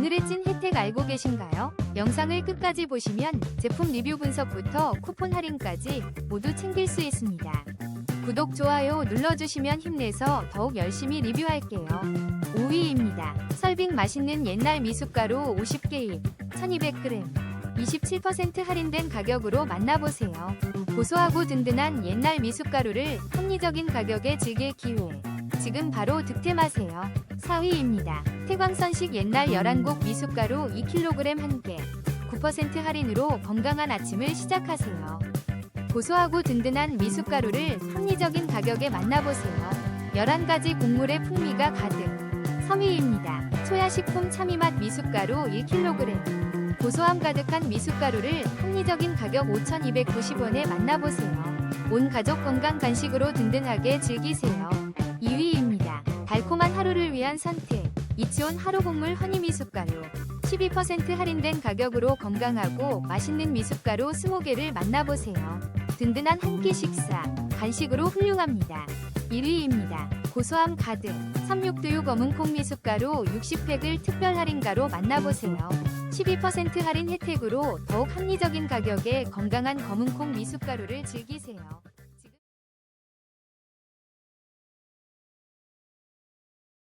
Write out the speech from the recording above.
오늘의 찐 혜택 알고 계신가요? 영상을 끝까지 보시면 제품 리뷰 분석부터 쿠폰 할인까지 모두 챙길 수 있습니다. 구독, 좋아요 눌러주시면 힘내서 더욱 열심히 리뷰할게요. 5위입니다. 설빙 맛있는 옛날 미숫가루 50개입 1200g 27% 할인된 가격으로 만나보세요. 고소하고 든든한 옛날 미숫가루를 합리적인 가격에 즐길 기회. 지금 바로 득템하세요. 4위입니다. 태광선식 옛날 11곡 미숫가루 2kg 1개. 9% 할인으로 건강한 아침을 시작하세요. 고소하고 든든한 미숫가루를 합리적인 가격에 만나보세요. 11가지 곡물의 풍미가 가득. 3위입니다. 소야식품 참이맛 미숫가루 1kg. 고소함 가득한 미숫가루를 합리적인 가격 5,290원에 만나보세요. 온 가족 건강 간식으로 든든하게 즐기세요. 2위입니다. 달콤한 하루를 위한 선택. 이치온 하루 곡물 허니 미숫가루. 12% 할인된 가격으로 건강하고 맛있는 미숫가루 20개를 만나보세요. 든든한 한 끼 식사. 간식으로 훌륭합니다. 1위입니다. 고소함 가득. 36두유 검은 콩 미숫가루 60팩을 특별 할인가로 만나보세요. 12% 할인 혜택으로 더욱 합리적인 가격에 건강한 검은 콩 미숫가루를 즐기세요.